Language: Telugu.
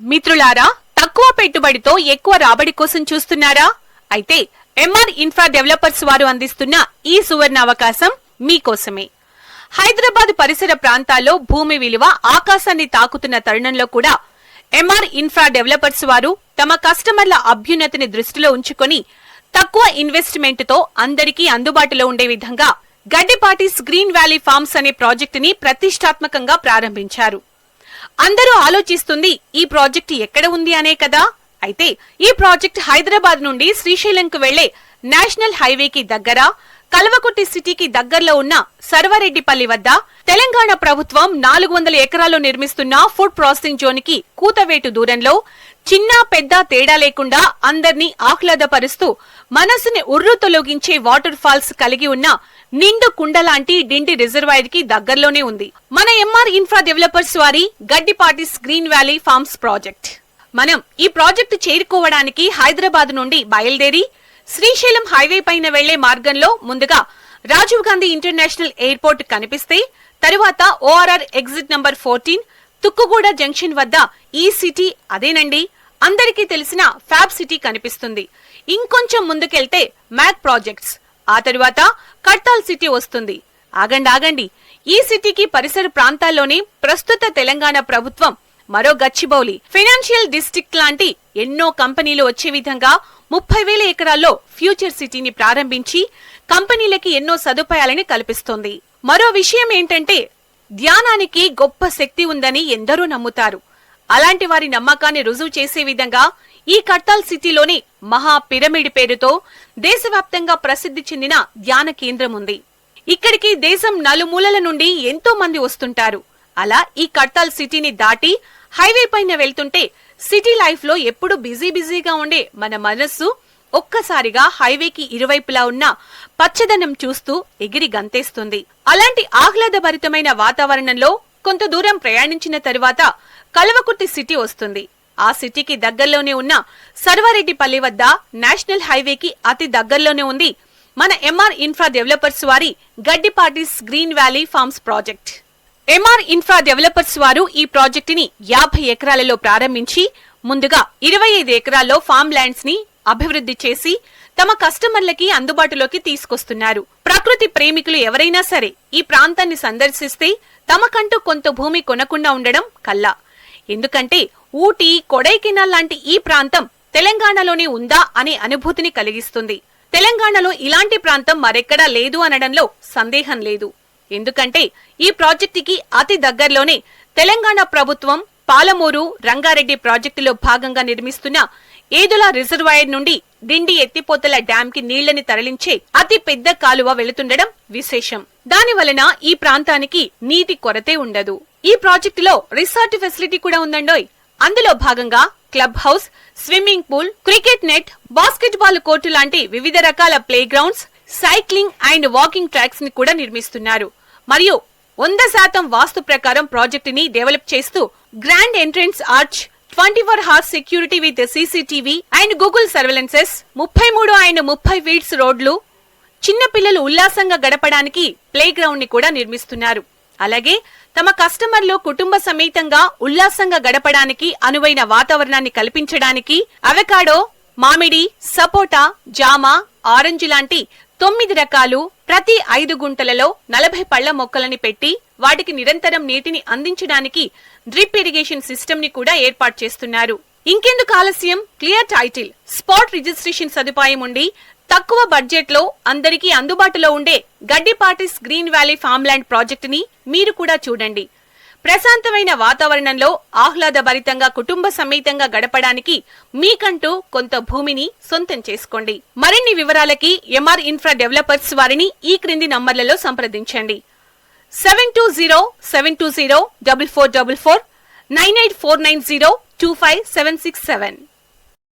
మిత్రులారా తక్కువ పెట్టుబడితో ఎక్కువ రాబడి కోసం చూస్తున్నారా? అయితే ఎంఆర్ ఇన్ఫ్రా డెవలపర్స్ వారు అందిస్తున్న ఈ సువర్ణ అవకాశం మీకోసమే. హైదరాబాద్ పరిసర ప్రాంతాల్లో భూమి విలువ ఆకాశాన్ని తాకుతున్న తరుణంలో కూడా ఎంఆర్ ఇన్ఫ్రా డెవలపర్స్ వారు తమ కస్టమర్ల అభ్యున్నతిని దృష్టిలో ఉంచుకొని తక్కువ ఇన్వెస్ట్మెంట్తో అందరికీ అందుబాటులో ఉండే విధంగా గడ్డిపాటి గ్రీన్ వ్యాలీ ఫార్మ్స్ అనే ప్రాజెక్టుని ప్రతిష్టాత్మకంగా ప్రారంభించారు. అందరూ ఆలోచిస్తుంది ఈ ప్రాజెక్ట్ ఎక్కడ ఉంది అనే కదా? అయితే ఈ ప్రాజెక్ట్ హైదరాబాద్ నుండి శ్రీశైలంకు వెళ్ళే నేషనల్ హైవేకి దగ్గర? కల్వకుట్టి సిటీకి దగ్గరలో ఉన్న సర్వారెడ్డిపల్లి వద్ద తెలంగాణ ప్రభుత్వం నాలుగు వందల ఎకరాల్లో నిర్మిస్తున్న ఫుడ్ ప్రాసెసింగ్ జోన్కి కూతవేటు దూరంలో చిన్న పెద్ద తేడా లేకుండా అందర్నీ ఆహ్లాదపరుస్తూ మనసుని ఉర్రు తొలగించే వాటర్ ఫాల్స్ కలిగి ఉన్న నిండు కుండ లాంటి డిండి రిజర్వాయర్కి దగ్గరలోనే ఉంది. మన ఎంఆర్ ఇన్ఫ్రా డెవలపర్స్ వారి Gaddipati's green valley farms project. మనం ఈ ప్రాజెక్టు చేరుకోవడానికి హైదరాబాద్ నుండి బయలుదేరి శ్రీశైలం హైవే పైన వెళ్ళే మార్గంలో ముందుగా రాజీవ్ గాంధీ ఇంటర్నేషనల్ ఎయిర్పోర్ట్ కనిపిస్తే తరువాత ORR exit number fourteen Tukkuguda junction వద్ద ఈ సిటీ అదేనండి. అందరికీ తెలిసిన ఫ్యాబ్ సిటీ కనిపిస్తుంది. ఇంకొంచెం ముందుకెళ్తే మ్యాక్ ప్రాజెక్ట్స్. ఆ తరువాత కడ్తాల్ సిటీ వస్తుంది. ఆగండి ఆగండి. ఈ సిటీకి పరిసర ప్రాంతాల్లోనే ప్రస్తుత తెలంగాణ ప్రభుత్వం మరో గచ్చిబౌలి. ఫైనాన్షియల్ డిస్ట్రిక్ట్ లాంటి ఎన్నో కంపెనీలు వచ్చే విధంగా ముప్పై వేల ఎకరాల్లో ఫ్యూచర్ సిటీని ప్రారంభించి కంపెనీలకి ఎన్నో సదుపాయాలని కల్పిస్తోంది. మరో విషయం ఏంటంటే ధ్యానానికి గొప్ప శక్తి ఉందని ఎందరూ నమ్ముతారు. అలాంటి వారి నమ్మకాన్ని రుజువు చేసే విధంగా ఈ కట్టాల్ సిటీలోని మహా పిరమిడ్ పేరుతో దేశవ్యాప్తంగా ప్రసిద్ధి చెందిన ధ్యాన కేంద్రం ఉంది. ఇక్కడికి దేశం నలుమూలల నుండి ఎంతో మంది వస్తుంటారు. అలా ఈ కట్టాల్ సిటీని దాటి హైవే పైన వెళ్తుంటే సిటీ లైఫ్లో ఎప్పుడు బిజీ బిజీగా ఉండే మన మనస్సు ఒక్కసారిగా హైవేకి ఇరువైపులా ఉన్న పచ్చదనం చూస్తూ ఎగిరి గంతేస్తుంది. అలాంటి ఆహ్లాదభరితమైన వాతావరణంలో కొంత దూరం ప్రయాణించిన తరువాత కల్వకుర్తి సిటీ వస్తుంది. ఆ సిటీకి దగ్గరలోనే ఉన్న సర్వారెడ్డిపల్లి వద్ద నేషనల్ హైవేకి అతి దగ్గరలోనే ఉంది మన ఎంఆర్ ఇన్ఫ్రా డెవలపర్స్ వారి Gaddipati's green valley farms project. MR infra developers వారు ఈ ప్రాజెక్టుని యాభై ఎకరాలలో ప్రారంభించి ముందుగా ఇరవై ఐదు ఎకరాల్లో ఫామ్ ల్యాండ్స్ని అభివృద్ధి చేసి తమ కస్టమర్లకి అందుబాటులోకి తీసుకొస్తున్నారు. ప్రకృతి ప్రేమికులు ఎవరైనా సరే ఈ ప్రాంతాన్ని సందర్శిస్తే తమకంటూ కొంత భూమి కొనకుండా ఉండడం కల్లా. ఎందుకంటే ఊటీ కొడైకెనాల్ లాంటి ఈ ప్రాంతం తెలంగాణలోనే ఉందా అనే అనుభూతిని కలిగిస్తుంది. తెలంగాణలో ఇలాంటి ప్రాంతం మరెక్కడా లేదు అనడంలో సందేహం లేదు. ఎందుకంటే ఈ ప్రాజెక్టుకి అతి దగ్గరలోనే తెలంగాణ ప్రభుత్వం పాలమూరు రంగారెడ్డి ప్రాజెక్టులో భాగంగా నిర్మిస్తున్న ఏదుల రిజర్వాయర్ నుండి డిండి ఎత్తిపోతల డ్యాం కి నీళ్ళని తరలించే అతి పెద్ద కాలువ వెళుతుండడం విశేషం. దాని వలన ఈ ప్రాంతానికి నీటి కొరతే ఉండదు. ఈ ప్రాజెక్టులో రిసార్ట్ ఫెసిలిటీ కూడా ఉందండోయ్. అందులో భాగంగా club house swimming pool cricket net basketball court లాంటి వివిధ రకాల play grounds cycling and walking ట్రాక్స్ని కూడా నిర్మిస్తున్నారు. మరియు వంద శాతం వాస్తు ప్రకారం ప్రాజెక్టుని డెవలప్ చేస్తూ grand entrance arch twenty four hours security with CCTV and Google surveillances ముప్పై మూడు అండ్ ముప్పై ఫీట్స్ రోడ్లు చిన్న పిల్లలు ఉల్లాసంగా గడపడానికి ప్లే గ్రౌండ్ని కూడా నిర్మిస్తున్నారు. అలాగే తమ కస్టమర్లు కుటుంబ సమేతంగా ఉల్లాసంగా గడపడానికి అనువైన వాతావరణాన్ని కల్పించడానికి అవకాడో మామిడి సపోటా జామ ఆరెంజ్ లాంటి తొమ్మిది రకాలు ప్రతి ఐదు గుంటలలో నలభై పళ్ళ మొక్కలని పెట్టి వాటికి నిరంతరం నీటిని అందించడానికి డ్రిప్ ఇరిగేషన్ సిస్టమ్ని కూడా ఏర్పాటు చేస్తున్నారు. ఇంకెందుకు ఆలస్యం? Clear title. స్పాట్ రిజిస్ట్రేషన్ సదుపాయం ఉండి తక్కువ బడ్జెట్లో అందరికీ అందుబాటులో ఉండే గడ్డిపాటిస్ గ్రీన్ వ్యాలీ ఫార్మ్లాండ్ ప్రాజెక్ట్ని మీరు కూడా చూడండి. ప్రశాంతమైన వాతావరణంలో ఆహ్లాదభరితంగా కుటుంబ సమేతంగా గడపడానికి మీకంటూ కొంత భూమిని సొంతం చేసుకోండి. మరిన్ని వివరాలకి ఎంఆర్ ఇన్ఫ్రా డెవలపర్స్ వారిని ఈ క్రింది నంబర్లలో సంప్రదించండి. Seven two zero seven two zero double four double four nine eight four nine zero two five seven six seven